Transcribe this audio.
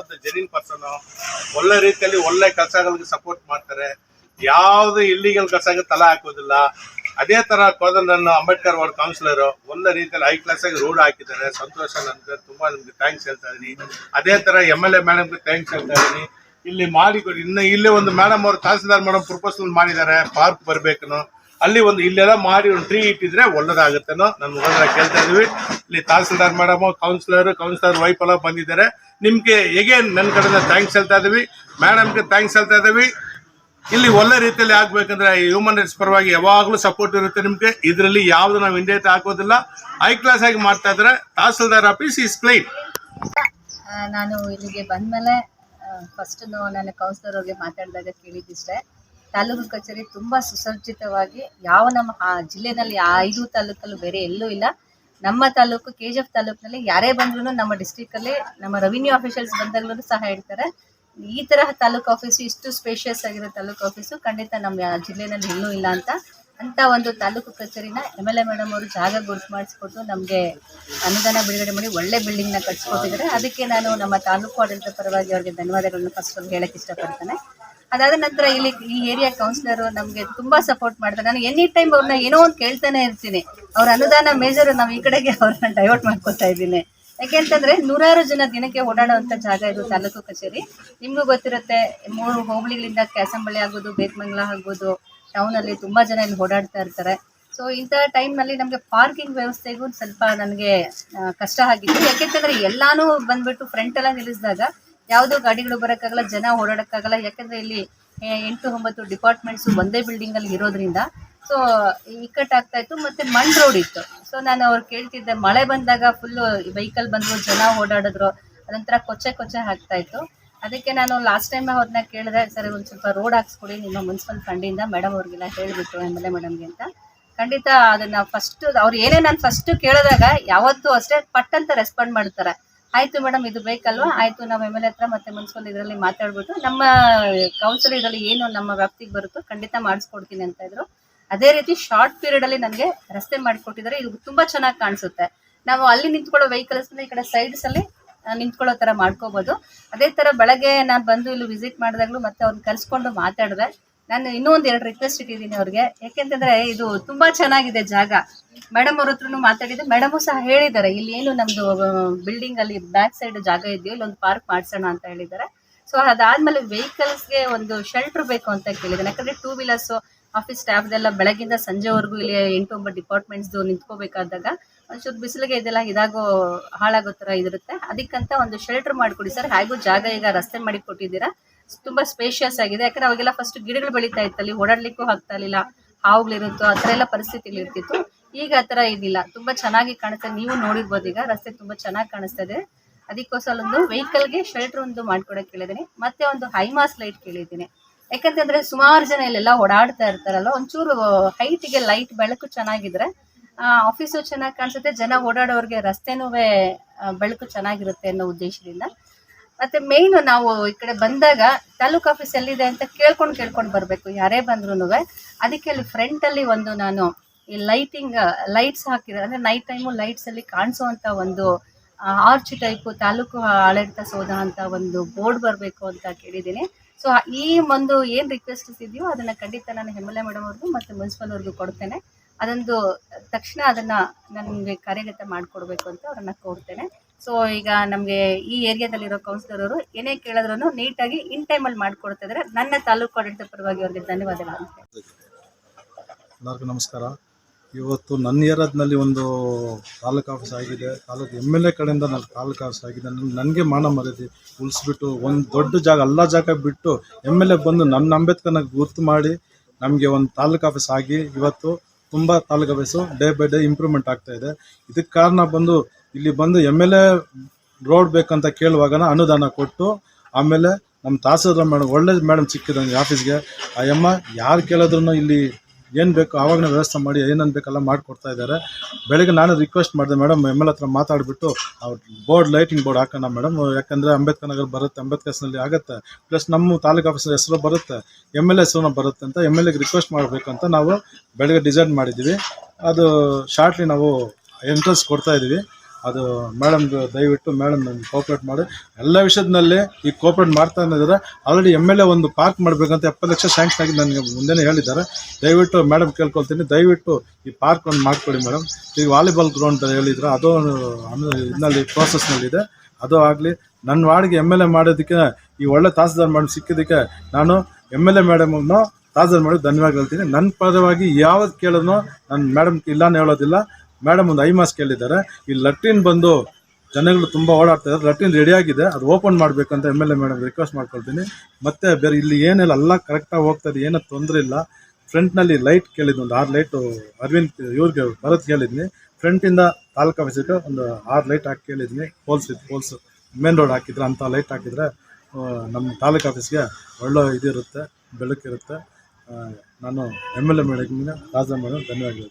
ಅಂತ genuine person ಒಳ್ಳೆ ರೀತಿಯಲ್ಲಿ ಒಳ್ಳೆ ಕೆಲಸಗಳಿಗೆ ಸಪೋರ್ಟ್ ಮಾಡ್ತಾರೆ. ಯಾವ್ದು ಇಲ್ಲಿಗಲ್ ಕೆಲಸಕ್ಕೆ ತಲೆ ಹಾಕೋದಿಲ್ಲ. ಅದೇ ತರ ನನ್ನ ಅಂಬೇಡ್ಕರ್ ವಾರ್ಡ್ ಕೌನ್ಸಿಲರ್ ಒಳ್ಳೆ ರೀತಿಯಲ್ಲಿ ಹೈ ಕ್ಲಾಸ್ ಆಗಿ ರೋಡ್ ಹಾಕಿದ್ದಾರೆ. ಸಂತೋಷ ನನ್ಗೆ ತುಂಬಾ ನಿಮ್ಗೆ ಥ್ಯಾಂಕ್ಸ್ ಹೇಳ್ತಾ ಇದೀನಿ ಅದೇ ತರ ಎಂ ಎಲ್ ಎ ಮೇಡಮ್ಗೆ ಥ್ಯಾಂಕ್ಸ್ ಹೇಳ್ತಾ ಇದೀನಿ ಇಲ್ಲಿ ಮಾಡಿ ಇನ್ನು ಇಲ್ಲೇ ಒಂದು ಮೇಡಮ್ ಅವರು ತಹಸೀಲ್ದಾರ್ ಮೇಡಮ್ ಪ್ರಪೋಸಲ್ ಮಾಡಿದ್ದಾರೆ ಪಾರ್ಕ್ ಬರ್ಬೇಕನ್ನು ಅಲ್ಲಿ ಒಂದು ಇಲ್ಲೆಲ್ಲ ಮಾಡಿ ಒಂದು ಟ್ರೀ ಇಟ್ಟಿದ್ರೆ ಒಳ್ಳೇದಾಗುತ್ತೇನೋ ನನ್ನ ಮುಖಾಂತರ ಕೇಳ್ತಾ ಇದೀವಿ ಇಲ್ಲಿ tahsildar madam councillor councillor wife ಎಲ್ಲ ಬಂದಿದ್ದಾರೆ. ನಿಮ್ಗೆ ಎಗೇನ್ ನನ್ನ ಕಡೆಯಿಂದ ಥ್ಯಾಂಕ್ಸ್ ಹೇಳ್ತಾ ಇದೀವಿ ಮೇಡಮ್ಗೆ ಥ್ಯಾಂಕ್ಸ್ ಹೇಳ್ತಾ ಇದೀವಿ ಇಲ್ಲಿ ಒಳ್ಳೆ ರೀತಿಯಲ್ಲಿ ಆಗ್ಬೇಕಂದ್ರೆ ಹ್ಯೂಮನ್ ರೈಟ್ಸ್ ಪರವಾಗಿ ಯಾವಾಗಲೂ ಸಪೋರ್ಟ್ ಇರುತ್ತೆ ನಿಮ್ಗೆ. ಇದರಲ್ಲಿ ಯಾವ್ದು ನಾವು ಇಂಡಿಯಾ ಹಾಕೋದಿಲ್ಲ. ಹೈ ಕ್ಲಾಸ್ ಆಗಿ ಮಾಡ್ತಾ ಇದ್ರೆ ತಹಸೀಲ್ದಾರ್ ಆಫೀಸ್ ಇಸ್ ಕ್ಲೀನ್ ನಾನು ಇಲ್ಲಿಗೆ ಬಂದ್ಮೇಲೆ ಫಸ್ಟ್ ನಾನು ಕೌನ್ಸಿಲರ್ ಅವ್ರಿಗೆ ಮಾತಾಡಿದಾಗ ಕೇಳಿದ್ದಿಷ್ಟೇ. ತಾಲೂಕು ಕಚೇರಿ ತುಂಬ ಸುಸಜ್ಜಿತವಾಗಿ ಯಾವ ನಮ್ಮ ಜಿಲ್ಲೆನಲ್ಲಿ ಐದು ತಾಲೂಕಲ್ಲೂ ಬೇರೆ ಎಲ್ಲೂ ಇಲ್ಲ. ನಮ್ಮ ತಾಲೂಕು ಕೆ ಜಿ ಎಫ್ ತಾಲೂಕಿನಲ್ಲಿ ಯಾರೇ ಬಂದ್ರೂ ನಮ್ಮ ಡಿಸ್ಟಿಕಲ್ಲಿ ನಮ್ಮ ರೆವಿನ್ಯೂ ಆಫೀಷಿಯಲ್ಸ್ ಬಂದಾಗ್ಲೂ ಸಹ ಹೇಳ್ತಾರೆ. ಈ ತರಹ ತಾಲೂಕು ಆಫೀಸು ಇಷ್ಟು ಸ್ಪೇಷಿಯಸ್ ಆಗಿರೋ ತಾಲೂಕು ಆಫೀಸು ಖಂಡಿತ ನಮ್ಮ ಜಿಲ್ಲೆನಲ್ಲಿ ಇನ್ನೂ ಇಲ್ಲ ಅಂತ. ಅಂತ ಒಂದು ತಾಲೂಕು ಕಚೇರಿನ ಎಂ ಎಲ್ ಎ ಮೇಡಮ್ ಅವರು ಜಾಗ ಗುರುತು ಮಾಡಿಸ್ಕೊಟ್ಟು ನಮಗೆ ಅನುದಾನ ಬಿಡುಗಡೆ ಮಾಡಿ ಒಳ್ಳೆ ಬಿಲ್ಡಿಂಗ್ನ ಕಟ್ಸ್ಕೊಟ್ಟಿದ್ದಾರೆ. ಅದಕ್ಕೆ ನಾನು ನಮ್ಮ ತಾಲೂಕು ಆಡಳಿತ ಪರವಾಗಿ ಅವರಿಗೆ ಧನ್ಯವಾದಗಳನ್ನು ಫಸ್ಟ್ ಹೇಳಕ್ಕೆ ಇಷ್ಟಪಡ್ತೇನೆ. ಅದಾದ ನಂತರ ಇಲ್ಲಿ ಈ ಏರಿಯಾ ಕೌನ್ಸಿಲರ್ ನಮಗೆ ತುಂಬಾ ಸಪೋರ್ಟ್ ಮಾಡ್ತಾರೆ. ನಾನು ಎನಿ ಟೈಮ್ ಅವ್ರನ್ನ ಏನೋ ಒಂದು ಕೇಳ್ತಾನೆ ಇರ್ತೀನಿ. ಅವ್ರ ಅನುದಾನ ಮೇಜರ್ ನಾವು ಈ ಕಡೆಗೆ ಅವ್ರನ್ನ ಡೈವರ್ಟ್ ಮಾಡ್ಕೊತಾ ಇದ್ದೀನಿ. ಯಾಕೆಂತಂದ್ರೆ ನೂರಾರು ಜನ ದಿನಕ್ಕೆ ಓಡಾಡುವಂತ ಜಾಗ ಇದು ತಾಲೂಕು ಕಚೇರಿ. ನಿಮ್ಗೂ ಗೊತ್ತಿರುತ್ತೆ, ಮೂರು ಹೋಬಳಿಗಳಿಂದ ಕ್ಯಾಸಂಬಳಿ ಆಗ್ಬೋದು ಬೇತ್ಮಂಗ್ಲ ಆಗ್ಬೋದು ಟೌನ್ ಅಲ್ಲಿ ತುಂಬಾ ಜನ ಇಲ್ಲಿ ಓಡಾಡ್ತಾ ಇರ್ತಾರೆ. ಸೊ ಇಂಥ ಟೈಮ್ನಲ್ಲಿ ನಮಗೆ ಪಾರ್ಕಿಂಗ್ ವ್ಯವಸ್ಥೆಗೂ ಸ್ವಲ್ಪ ನನಗೆ ಕಷ್ಟ ಆಗಿತ್ತು. ಯಾಕೆಂತಂದ್ರೆ ಎಲ್ಲಾನು ಬಂದ್ಬಿಟ್ಟು ಫ್ರಂಟ್ ಎಲ್ಲ ನಿಲ್ಲಿಸಿದಾಗ ಯಾವುದೋ ಗಾಡಿಗಳು ಬರೋಕ್ಕಾಗಲ್ಲ, ಜನ ಓಡಾಡೋಕ್ಕಾಗಲ್ಲ. ಯಾಕಂದ್ರೆ ಇಲ್ಲಿ ಎಂಟು ಒಂಬತ್ತು ಡಿಪಾರ್ಟ್ಮೆಂಟ್ಸ್ ಒಂದೇ ಬಿಲ್ಡಿಂಗ್ ಅಲ್ಲಿ ಇರೋದ್ರಿಂದ ಸೊ ಇಕ್ಕಟ್ಟಾಗ್ತಾ ಇತ್ತು. ಮತ್ತೆ ಮಣ್ ರೋಡ್ ಇತ್ತು. ಸೊ ನಾನು ಅವ್ರು ಕೇಳ್ತಿದ್ದೆ, ಮಳೆ ಬಂದಾಗ ಫುಲ್ಲು ವೆಹಿಕಲ್ ಬಂದ್ರು, ಜನ ಓಡಾಡಿದ್ರು. ಅದೊಂಥರ ಕೊಚ್ಚೆ ಕೊಚ್ಚೆ ಆಗ್ತಾ ಇತ್ತು. ಅದಕ್ಕೆ ನಾನು ಲಾಸ್ಟ್ ಟೈಮ್ ಅವ್ರನ್ನ ಕೇಳಿದೆ, ಸರ್, ಒಂದು ಸ್ವಲ್ಪ ರೋಡ್ ಹಾಕ್ಸ್ಕೊಡಿ, ನಿಮ್ಮ ಮುನ್ಸಿಪಲ್ ಫಂಡಿಂದ ಮೇಡಮ್ ಅವ್ರಿಗೆಲ್ಲ ಹೇಳಿಬಿಟ್ಟು ಎಂ ಎಲ್ ಎ ಮೇಡಮ್ಗೆ ಅಂತ. ಖಂಡಿತ ಅದನ್ನ ಫಸ್ಟ್ ಅವ್ರು ಏನೇ ನಾನು ಫಸ್ಟ್ ಕೇಳಿದಾಗ, ಯಾವತ್ತೂ ಅಷ್ಟೇ ಪಟ್ ಅಂತ ರೆಸ್ಪಾಂಡ್ ಮಾಡ್ತಾರೆ. ಆಯ್ತು ಮೇಡಮ್, ಇದು ಬೇಕಲ್ವಾ? ಆಯ್ತು, ನಾವು ಎಂ ಎಲ್ ಹತ್ರ ಮತ್ತೆ ಮುನ್ಸಿಪಲ್ ಇದರಲ್ಲಿ ಮಾತಾಡ್ಬಿಟ್ಟು ನಮ್ಮ ಕೌನ್ಸಿಲ್ ಇದರಲ್ಲಿ ಏನು ನಮ್ಮ ವ್ಯಾಪ್ತಿಗೆ ಬರುತ್ತೋ ಖಂಡಿತ ಮಾಡಿಸ್ಕೊಡ್ತೀನಿ ಅಂತ ಇದ್ರು. ಅದೇ ರೀತಿ ಶಾರ್ಟ್ ಪೀರಿಯಡ್ ಅಲ್ಲಿ ನನಗೆ ರಸ್ತೆ ಮಾಡಿಕೊಟ್ಟಿದ್ದಾರೆ. ಇದು ತುಂಬಾ ಚೆನ್ನಾಗಿ ಕಾಣಿಸುತ್ತೆ. ನಾವು ಅಲ್ಲಿ ನಿಂತ್ಕೊಳ್ಳೋ ವೆಹಿಕಲ್ಸ್ ಈ ಕಡೆ ಸೈಡ್ಸ್ ಅಲ್ಲಿ ನಿಂತ್ಕೊಳ್ಳೋ ತರ ಮಾಡ್ಕೋಬಹುದು ಅದೇ ತರ ಬೆಳಗ್ಗೆ ನಾನು ಬಂದು ಇಲ್ಲಿ ವಿಸಿಟ್ ಮಾಡಿದಾಗ್ಲೂ ಮತ್ತೆ ಅವ್ರನ್ನ ಕರ್ಸ್ಕೊಂಡು ಮಾತಾಡಿದೆ. ನಾನು ಇನ್ನೂ ಒಂದ್ ಎರಡು ರಿಕ್ವೆಸ್ಟ್ ಇಟ್ಟಿದ್ದೀನಿ ಅವ್ರಿಗೆ. ಯಾಕೆಂತಂದ್ರೆ ಇದು ತುಂಬಾ ಚೆನ್ನಾಗಿದೆ ಜಾಗ. ಮೇಡಮ್ ಅವ್ರ ಹತ್ರನು ಮಾತಾಡಿದೆ ಮೇಡಮ್ ಸಹ ಹೇಳಿದ್ದಾರೆ, ಇಲ್ಲಿ ಏನು ನಮ್ದು ಬಿಲ್ಡಿಂಗ್ ಅಲ್ಲಿ ಬ್ಯಾಕ್ ಸೈಡ್ ಜಾಗ ಇದೆಯೋ ಇಲ್ಲೊಂದು ಪಾರ್ಕ್ ಮಾಡ್ಸೋಣ ಅಂತ ಹೇಳಿದ್ದಾರೆ. ಸೊ ಅದಾದ್ಮೇಲೆ ವೆಹಿಕಲ್ಸ್ಗೆ ಒಂದು ಶೆಲ್ಟರ್ ಬೇಕು ಅಂತ ಕೇಳಿದ್ದಾರೆ ಯಾಕಂದ್ರೆ ಟೂ ವೀಲರ್ಸ್ ಆಫೀಸ್ ಸ್ಟಾಫ್ದೆಲ್ಲ ಬೆಳಗಿಂದ ಸಂಜೆವರೆಗೂ ಇಲ್ಲಿ ಎಂಟು ಒಂಬತ್ತು ಡಿಪಾರ್ಟ್ಮೆಂಟ್ಸ್ದು ನಿಂತ್ಕೋಬೇಕಾದಾಗ ಒಂಚೂರು ಬಿಸಿಲಿಗೆ ಇದೆಲ್ಲ ಇದಾಗೋ ಹಾಳಾಗೋ ಥರ ಇರುತ್ತೆ. ಅದಕ್ಕಂತ ಒಂದು ಶೆಲ್ಟರ್ ಮಾಡಿಕೊಡಿ ಸರ್. ಹಾಗೂ ಜಾಗ ಈಗ ರಸ್ತೆ ಮಾಡಿ ಕೊಟ್ಟಿದ್ದೀರಾ. ತುಂಬಾ ಸ್ಪೇಷಿಯಸ್ ಆಗಿದೆ. ಯಾಕಂದ್ರೆ ಅವಾಗೆಲ್ಲ ಫಸ್ಟ್ ಗಿಡಗಳು ಬೆಳೀತಾ ಇತ್ತಲ್ಲಿ, ಓಡಾಡ್ಲಿಕ್ಕೂ ಆಗ್ತಾ ಇರಲಿಲ್ಲ. ಹಾವುಗಳಿರುತ್ತೋ, ಆ ಥರ ಎಲ್ಲ ಪರಿಸ್ಥಿತಿಗಳು ಇರ್ತಿತ್ತು. ಈಗ ಆ ಥರ ಇದಿಲ್ಲ ತುಂಬಾ ಚೆನ್ನಾಗಿ ಕಾಣುತ್ತೆ ನೀವು ನೋಡಿರ್ಬೋದು ಈಗ, ರಸ್ತೆ ತುಂಬಾ ಚೆನ್ನಾಗಿ ಕಾಣಿಸ್ತಾ ಇದೆ. ಅದಕ್ಕೋಸ್ಕರ ಒಂದು ವೆಹಿಕಲ್ಗೆ ಶೆಲ್ಟರ್ ಒಂದು ಮಾಡ್ಕೊಡಕ್ಕೆ ಕೇಳಿದ್ದೀನಿ ಮತ್ತೆ ಒಂದು ಹೈಮಾಸ್ ಲೈಟ್ ಕೇಳಿದ್ದೀನಿ ಯಾಕಂತಂದ್ರೆ ಸುಮಾರು ಜನ ಇಲ್ಲೆಲ್ಲ ಓಡಾಡ್ತಾ ಇರ್ತಾರಲ್ಲ ಒಂಚೂರು ಹೈಟಿಗೆ ಲೈಟ್ ಬೆಳಕು ಚೆನ್ನಾಗಿದ್ರೆ ಆಫೀಸು ಚೆನ್ನಾಗಿ ಕಾಣಿಸುತ್ತೆ. ಜನ ಓಡಾಡೋರಿಗೆ ರಸ್ತೆನೂ ಬೆಳಕು ಚೆನ್ನಾಗಿರುತ್ತೆ ಅನ್ನೋ ಉದ್ದೇಶದಿಂದ ಮತ್ತೆ ಮೇನ್ ನಾವು ಈ ಕಡೆ ಬಂದಾಗ ತಾಲೂಕ್ ಆಫೀಸ್ ಎಲ್ಲಿದೆ ಅಂತ ಕೇಳ್ಕೊಂಡು ಕೇಳ್ಕೊಂಡು ಬರಬೇಕು. ಯಾರೇ ಬಂದ್ರೂ ಅದಕ್ಕೆ ಅಲ್ಲಿ ಫ್ರಂಟ್ ಅಲ್ಲಿ ಒಂದು ನಾನು ಈ ಲೈಟಿಂಗ್ ಲೈಟ್ಸ್ ಹಾಕಿರೋ ಅಂದ್ರೆ ನೈಟ್ ಟೈಮು ಲೈಟ್ಸ್ ಅಲ್ಲಿ ಕಾಣಿಸುವಂತ ಒಂದು ಆರ್ಚ್ ಟೈಪು ತಾಲೂಕು ಆಡಳಿತ ಸೌಧ ಅಂತ ಒಂದು ಬೋರ್ಡ್ ಬರಬೇಕು ಅಂತ ಕೇಳಿದ್ದೀನಿ. ಸೊ ಈ ಒಂದು ಏನು ರಿಕ್ವೆಸ್ಟ್ ಇದೆಯೋ ಅದನ್ನ ಖಂಡಿತ ನಾನು ಹೆಮ್ಮಲೆ ಮೇಡಮ್ ಅವ್ರಿಗೂ ಮತ್ತು ಮುನ್ಸಿಪಲ್ ಅವ್ರಿಗೂ ಕೊಡ್ತೇನೆ. ಅದೊಂದು, ತಕ್ಷಣ ಅದನ್ನ ನನಗೆ ಕಾರ್ಯಗತ ಮಾಡಿಕೊಡ್ಬೇಕು ಅಂತ ಅವ್ರನ್ನ ಕೋರ್ತೇನೆ. ಸೊ ಈಗ ನಮಗೆ ಈ ಏರಿಯಾದಲ್ಲಿರೋ ಕೌನ್ಸಿಲರ್ ಅವರು ಏನೇ ಕೇಳಿದ್ರು ನೀಟಾಗಿ ಇನ್ ಟೈಮಲ್ಲಿ ಮಾಡಿಕೊಡ್ತಿದ್ರೆ. ನನ್ನ ತಾಲೂಕು ಆಡಳಿತ ಪರವಾಗಿ ಅವ್ರಿಗೆ ಧನ್ಯವಾದಗಳು. ಎಲ್ಲರಿಗೂ ನಮಸ್ಕಾರ. ಇವತ್ತು ನನ್ನ ಏರಿಯಾದಲ್ಲಿ ಒಂದು ತಾಲೂಕು ಆಫೀಸ್ ಆಗಿದೆ. ತಾಲೂಕು ಎಂ ಎಲ್ ಎ ಕಡೆಯಿಂದ ನನ್ನ ತಾಲೂಕು ಆಫೀಸ್ ಆಗಿದೆ. ನನಗೆ ಮಾನ ಮರದಿ ಉಳಿಸ್ಬಿಟ್ಟು ಒಂದು ದೊಡ್ಡ ಜಾಗ ಎಲ್ಲ ಜಾಗ ಬಿಟ್ಟು ಎಂ ಎಲ್ ಎ ಬಂದು ನನ್ನ ಅಂಬೇಡ್ಕರ್ನ ಗುರ್ತು ಮಾಡಿ ನಮಗೆ ಒಂದು ತಾಲೂಕು ಆಫೀಸ್ ಆಗಿ ಇವತ್ತು ತುಂಬ taluk office day by day improvement ಆಗ್ತಾ ಇದೆ. ಇದಕ್ಕೆ ಕಾರಣ ಬಂದು ಇಲ್ಲಿ ಬಂದು ಎಂ ಎಲ್ ಎ ರೋಡ್ ಬೇಕಂತ ಕೇಳುವಾಗನ ಅನುದಾನ ಕೊಟ್ಟು, ಆಮೇಲೆ ನಮ್ಮ ತಹಸೀಲ್ದಾರ್ ಮೇಡಮ್ ಒಳ್ಳೆ ಮೇಡಮ್ ಸಿಕ್ಕಿದೆ ನನಗೆ ಆಫೀಸ್ಗೆ ಆ ಯಮ್ಮ ಯಾರು ಕೇಳಿದ್ರು ಇಲ್ಲಿ ಏನು ಬೇಕು ಆವಾಗಲೇ ವ್ಯವಸ್ಥೆ ಮಾಡಿ, ಏನೇನು ಬೇಕೆಲ್ಲ ಮಾಡಿಕೊಡ್ತಾ ಇದ್ದಾರೆ. ಬೆಳಗ್ಗೆ ನಾನು ರಿಕ್ವೆಸ್ಟ್ ಮಾಡಿದೆ ಮೇಡಮ್ ಎಂ ಎಲ್ ಹತ್ರ ಮಾತಾಡಿಬಿಟ್ಟು ಅವ್ರ ಬೋರ್ಡ್ ಲೈಟಿಂಗ್ ಬೋರ್ಡ್ ಹಾಕೋಣ ಮೇಡಮ್ ಯಾಕಂದರೆ ಅಂಬೇಡ್ಕರ್ ನಗರ್ ಬರುತ್ತೆ ಅಂಬೇಡ್ಕರ್ಸ್ನಲ್ಲಿ ಆಗುತ್ತೆ. ಪ್ಲಸ್ ನಮ್ಮ ತಾಲೂಕು ಆಫೀಸರ್ ಹೆಸರು ಬರುತ್ತೆ ಎಂ ಎಲ್ ಹೆಸರು ಬರುತ್ತೆ ಅಂತ ಎಂ ಎಲ್ ಎಗೆ ರಿಕ್ವೆಸ್ಟ್ ಮಾಡಬೇಕು ಅಂತ ನಾವು ಬೆಳಗ್ಗೆ ಡಿಸೈಡ್ ಮಾಡಿದ್ದೀವಿ. ಅದು ಶಾರ್ಟ್ಲಿ ನಾವು ಎಂಟ್ರೆನ್ಸ್ ಕೊಡ್ತಾ ಇದ್ದೀವಿ. ಅದು ಮೇಡಮ್ ದಯವಿಟ್ಟು ಮೇಡಮ್ ನಮ್ಗೆ ಕೋಪ್ರೇಟ್ ಮಾಡಿ. ಎಲ್ಲ ವಿಷಯದಲ್ಲಿ ಈ ಕೋಪ್ರೇಟ್ ಮಾಡ್ತಾ ಇದ್ದಾರೆ. ಆಲ್ರೆಡಿ ಎಂ ಎಲ್ ಎ ಒಂದು ಪಾರ್ಕ್ ಮಾಡಬೇಕಂತ ಎಪ್ಪತ್ತು ಲಕ್ಷ ಸ್ಯಾಂಕ್ಷನ್ ಆಗಿ ನನಗೆ ಮುಂದೆನೇ ಹೇಳಿದ್ದಾರೆ. ದಯವಿಟ್ಟು ಮೇಡಮ್ ಕೇಳ್ಕೊಳ್ತೀನಿ. ದಯವಿಟ್ಟು ಈ ಪಾರ್ಕ್ ಒಂದು ಮಾಡಿಕೊಡಿ ಮೇಡಮ್ ಈಗ ವಾಲಿಬಾಲ್ ಗ್ರೌಂಡ್ ಹೇಳಿದ್ರು ಅದು ಇದರಲ್ಲಿ ಪ್ರೋಸೆಸ್ನಲ್ಲಿದೆ ಅದು ಆಗಲಿ, ನನ್ನ ವಾರ್ಡ್ಗೆ ಎಂ ಎಲ್ ಎ ಮಾಡೋದಕ್ಕೆ ಈ ಒಳ್ಳೆ ತಹಸೀಲ್ದಾರ್ ಮಾಡಿ ಸಿಕ್ಕಿದ್ದಕ್ಕೆ ನಾನು ಎಂ ಎಲ್ ಎ ಮೇಡಮನ್ನು ತಹಸೀಲ್ದಾರ್ ಮೇಡಮ್ ಧನ್ಯವಾದ ಹೇಳ್ತೀನಿ. ನನ್ನ ಪರವಾಗಿ ಯಾವ್ದು ಕೇಳಿದ್ನೋ ನಾನು ಮೇಡಮ್ ಇಲ್ಲಾನು ಹೇಳೋದಿಲ್ಲ. ಮೇಡಮ್ ಒಂದು ಐ ಮಾಸ್ಕ್ ಕೇಳಿದ್ದಾರೆ ಈ ಲಟ್ರಿನ್ ಬಂದು ಜನಗಳು ತುಂಬ ಓಡಾಡ್ತಾ ಇದ್ದಾರೆ. ಲಟ್ರಿನ್ ರೆಡಿ ಆಗಿದೆ. ಅದು ಓಪನ್ ಮಾಡಬೇಕಂತ M L A madam request ಮಾಡ್ಕೊಳ್ತೀನಿ. ಮತ್ತೆ ಬೇರೆ ಇಲ್ಲಿ ಏನೆಲ್ಲ ಎಲ್ಲ ಕರೆಕ್ಟಾಗಿ ಹೋಗ್ತಾ ಇದೆ, ಏನೂ ತೊಂದರೆ ಇಲ್ಲ. ಫ್ರಂಟ್ನಲ್ಲಿ ಲೈಟ್ ಕೇಳಿದ್ದು ಒಂದು ಆರು ಲೈಟು ಅರವಿಂದ್ ಇವ್ರಿಗೆ ಬರೋದು ಕೇಳಿದ್ನಿ ಫ್ರಂಟಿಂದ ತಾಲೂಕು ಆಫೀಸಿಗೆ ಒಂದು ಆರು ಲೈಟ್ ಹಾಕಿ ಕೇಳಿದ್ನಿ ಪೋಲ್ಸ್ ಇತ್ತು ಪೋಲ್ಸ್ ಮೇನ್ ರೋಡ್ ಹಾಕಿದ್ರೆ ಅಂಥ ಲೈಟ್ ಹಾಕಿದರೆ ನಮ್ಮ ತಾಲೂಕು ಆಫೀಸ್ಗೆ ಒಳ್ಳೆ ಇದಿರುತ್ತೆ, ಬೆಳಕಿರುತ್ತೆ. ನಾನು M L A madam Raja madam ಧನ್ಯವಾದ